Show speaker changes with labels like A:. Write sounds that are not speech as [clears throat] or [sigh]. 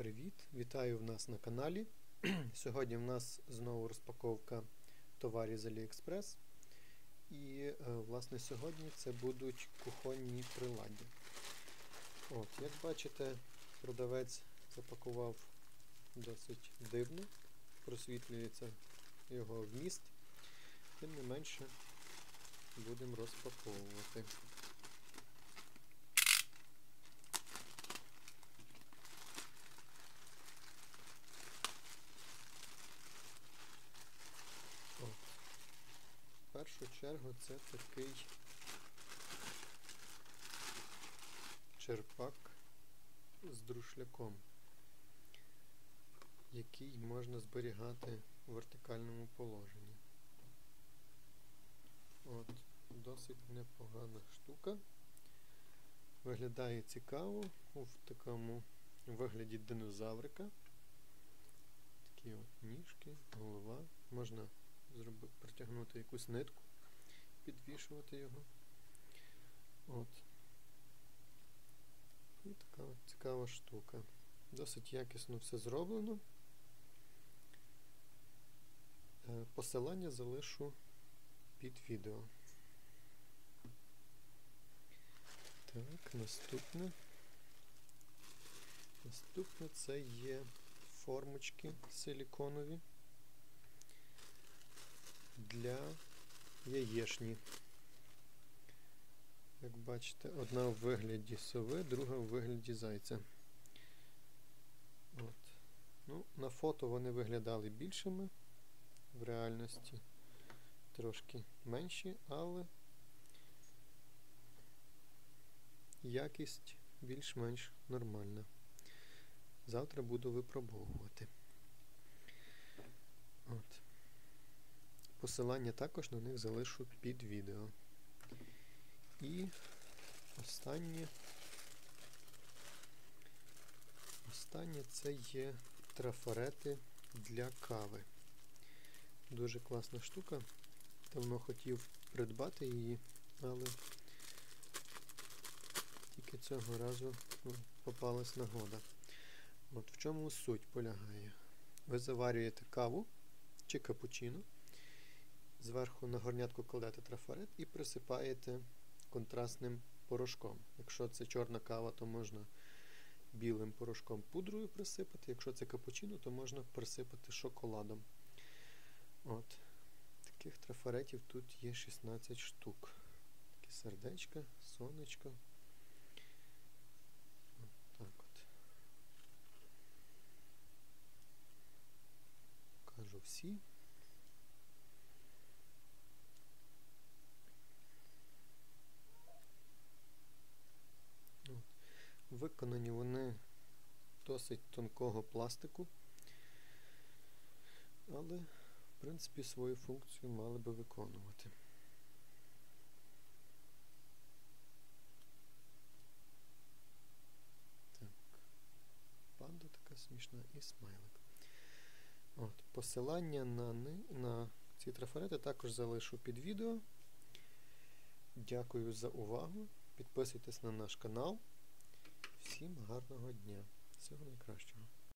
A: привіт! Вітаю в нас на каналі. [clears throat] Сьогодні в нас знову розпаковка товарів з AliExpress. І, е, власне, сьогодні це будуть кухонні приладдя. От, Як бачите, продавець запакував досить дивно, просвітлюється його вміст. Тим не менше будемо розпаковувати. Першу чергу це такий черпак з друшляком, який можна зберігати в вертикальному положенні. От, Досить непогана штука. Виглядає цікаво в такому вигляді динозаврика. Такі от ніжки, голова. Можна зроби, притягнути якусь нитку, підвішувати його. От. І така от цікава штука. Досить якісно все зроблено. Е, посилання залишу під відео. Так, наступне. Наступне це є формочки силіконові для яєшні. Як бачите, одна в вигляді сови, друга в вигляді зайця. От. Ну, На фото вони виглядали більшими, в реальності трошки менші, але якість більш-менш нормальна. Завтра буду випробовувати. От. Посилання також на них залишу під відео. І останнє останнє це є трафарети для кави. Дуже класна штука. Давно хотів придбати її, але тільки цього разу ну, попалась нагода. От В чому суть полягає? Ви заварюєте каву чи капучино, зверху на горнятку кладете трафарет і присипаєте контрастним порошком. Якщо це чорна кава, то можна білим порошком пудрою присипати. Якщо це капучино, то можна присипати шоколадом. От. Таких трафаретів тут є 16 штук. Такі сердечка, сонечко. От так от. Покажу всі. От. Виконані вони досить тонкого пластику, але в принципі, свою функцію мали би виконувати. Так. Панда така смішна і смайлик. От, Посилання на на ці трафарети також залишу під відео. Дякую за увагу. Підписуйтесь на наш канал. Всім гарного дня. Всього найкращого.